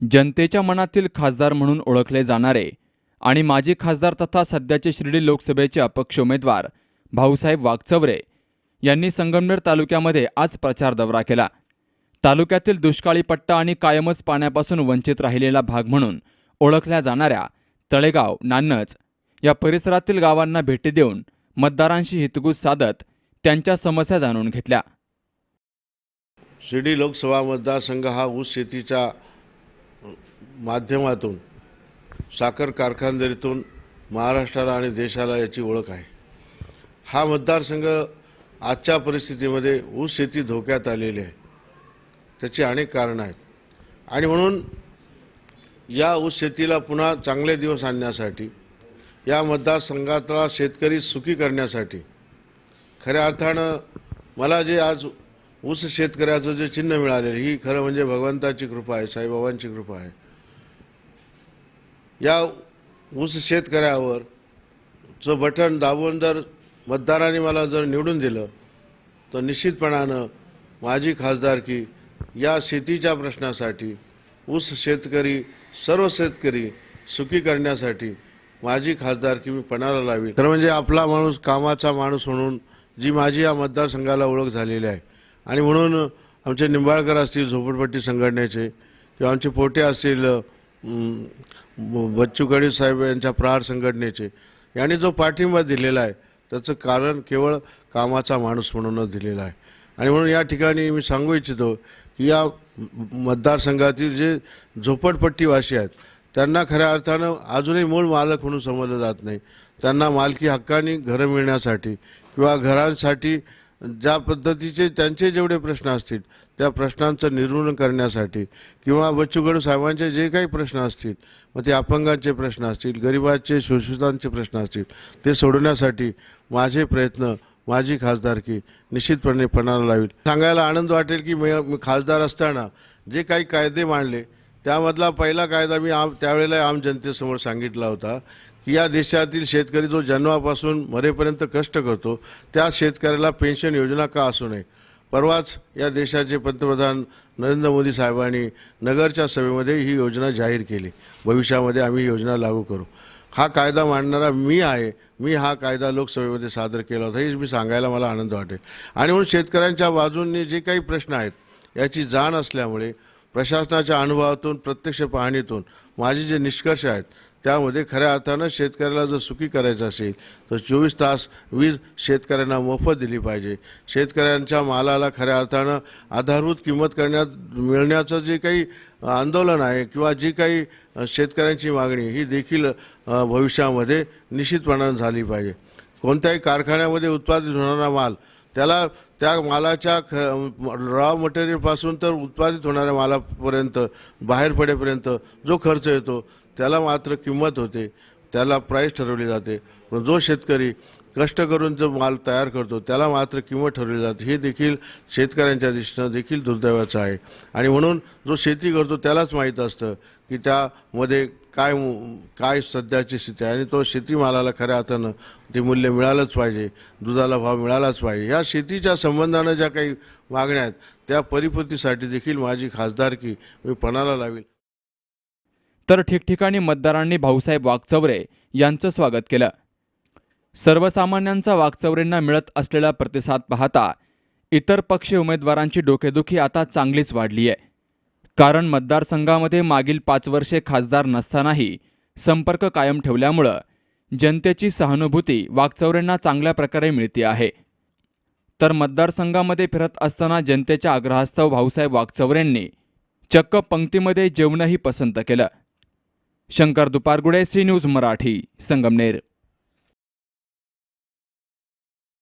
जनतेच्या मनातील खासदार म्हणून ओळखले जाणारे आणि माजी खासदार तथा सध्याचे शिर्डी लोकसभेचे अपक्ष उमेदवार भाऊसाहेब वागचवरे यांनी संगमनेर तालुक्यामध्ये आज प्रचार दौरा केला. तालुक्यातील दुष्काळी पट्टा आणि कायमच पाण्यापासून वंचित राहिलेला भाग म्हणून ओळखल्या जाणाऱ्या तळेगाव नान्नच या परिसरातील गावांना भेटी देऊन मतदारांशी हितगुज साधत त्यांच्या समस्या जाणून घेतल्या. शिर्डी लोकसभा मतदारसंघ हा ऊस शेतीचा माध्यमातून साखर कारखानदारीतून महाराष्ट्राला आणि देशाला याची ओळख आहे. हा मतदारसंघ आजच्या परिस्थितीमध्ये ऊस शेती धोक्यात आलेली आहे. त्याची अनेक कारणं आहेत. आणि म्हणून या ऊस शेतीला पुन्हा चांगले दिवस आणण्यासाठी या मतदारसंघातला शेतकरी सुखी करण्यासाठी खऱ्या अर्थानं मला जे आज ऊस शेतकऱ्याचं जे चिन्ह मिळालेलं ही खरं म्हणजे भगवंताची कृपा आहे साईबाबांची कृपा आहे. या ऊस शेतकऱ्यावर चं बटन दाबून जर मतदारांनी मला जर निवडून दिलं तर निश्चितपणानं माझी खासदारकी या शेतीच्या प्रश्नासाठी ऊस शेतकरी सर्व शेतकरी सुखी करण्यासाठी माझी खासदारकी मी पणाला लावी तर म्हणजे आपला माणूस कामाचा माणूस म्हणून जी माझी या मतदारसंघाला ओळख झालेली आहे. आणि म्हणून आमचे निंबाळकर असतील झोपडपट्टी संघटनेचे किंवा आमचे पोटे असतील बच्चू कडू साहेब यांच्या प्रहार संघटनेचे. यांनी जो पाठिंबा दिलेला आहे त्याचं कारण केवळ कामाचा माणूस म्हणूनच दिलेला आहे. आणि म्हणून या ठिकाणी मी सांगू इच्छितो की या मतदारसंघातील जे झोपडपट्टीवासी आहेत त्यांना खऱ्या अर्थानं अजूनही मूळ मालक म्हणून समजलं जात नाही. त्यांना मालकी हक्काने घरं मिळण्यासाठी किंवा घरांसाठी ज्या पद्धतीचे त्यांचे जेवढे प्रश्न असतील त्या प्रश्नांचं निर्मूलन करण्यासाठी किंवा बच्चूगडू साहेबांचे जे काही प्रश्न असतील मग ते अपंगांचे प्रश्न असतील गरिबांचे शोषितांचे प्रश्न असतील ते सोडवण्यासाठी माझे प्रयत्न माझी खासदारकी निश्चितपणे पणाला लावील सांगायला आनंद वाटेल की मी मी खासदार असताना जे काही कायदे मांडले त्यामधला पहिला कायदा मी आम त्यावेळेला आम जनतेसमोर सांगितला होता की या देशातील शेतकरी जो जन्मापासून मरेपर्यंत कष्ट करतो त्या शेतकऱ्याला पेन्शन योजना का असू नये? परवाच या देशाचे पंतप्रधान नरेंद्र मोदी साहेबांनी नगरच्या सभेमध्ये ही योजना जाहीर केली. भविष्यामध्ये आम्ही योजना लागू करू. हा कायदा मांडणारा मी आहे. मी हा कायदा लोकसभेमध्ये सादर केला होता. हे मी सांगायला मला आनंद वाटेल. आणि म्हणून शेतकऱ्यांच्या बाजूंनी जे काही प्रश्न आहेत याची जाण असल्यामुळे प्रशासनाच्या अनुभवातून प्रत्यक्ष पाहणीतून माझे जे निष्कर्ष आहेत त्यामध्ये खऱ्या अर्थानं शेतकऱ्याला जर सुखी करायचं असेल तर चोवीस तास वीज शेतकऱ्यांना मोफत दिली पाहिजे. शेतकऱ्यांच्या मालाला खऱ्या अर्थानं आधारभूत किंमत करण्यात मिळण्याचं जे काही आंदोलन आहे किंवा जी काही शेतकऱ्यांची मागणी ही देखील भविष्यामध्ये निश्चितपणानं झाली पाहिजे. कोणत्याही कारखान्यामध्ये उत्पादित होणारा माल त्याला त्या मालाच्या ख रॉ मटेरियलपासून तर उत्पादित होणाऱ्या मालापर्यंत बाहेर पडेपर्यंत जो खर्च येतो त्याला मात्र किंमत होते त्याला प्राईस ठरवली जाते. पण जो शेतकरी कष्ट करून जो माल तयार करतो त्याला मात्र किंमत ठरवली जाते. हे देखील शेतकऱ्यांच्या दृष्टीनं देखील दुर्दैवाचं आहे. आणि म्हणून जो शेती करतो त्यालाच माहीत असतं की त्यामध्ये काय काय सध्याची स्थिती आहे. आणि तो शेतीमालाला खऱ्या अर्थानं ते मूल्य मिळालंच पाहिजे दुधाला भाव मिळालाच पाहिजे. ह्या शेतीच्या संबंधानं ज्या काही मागण्या आहेत त्या परिपूर्तीसाठी देखील माझी खासदारकी मी पणाला लावेल. तर ठिकठिकाणी मतदारांनी भाऊसाहेब वागचौरे यांचं स्वागत केलं. सर्वसामान्यांचा वागचौरेंना मिळत असलेला प्रतिसाद पाहता इतर पक्ष उमेदवारांची डोकेदुखी आता चांगलीच वाढली आहे कारण मतदारसंघामध्ये मागील पाच वर्षे खासदार नसतानाही संपर्क कायम ठेवल्यामुळं जनतेची सहानुभूती वागचौरेंना चांगल्या प्रकारे मिळते आहे. तर मतदारसंघामध्ये फिरत असताना जनतेच्या आग्रहास्तव भाऊसाहेब वागचौरेंनी चक्क पंक्तीमध्ये जेवणही पसंत केलं. Shankar Dupargude C news Marathi Sangamner.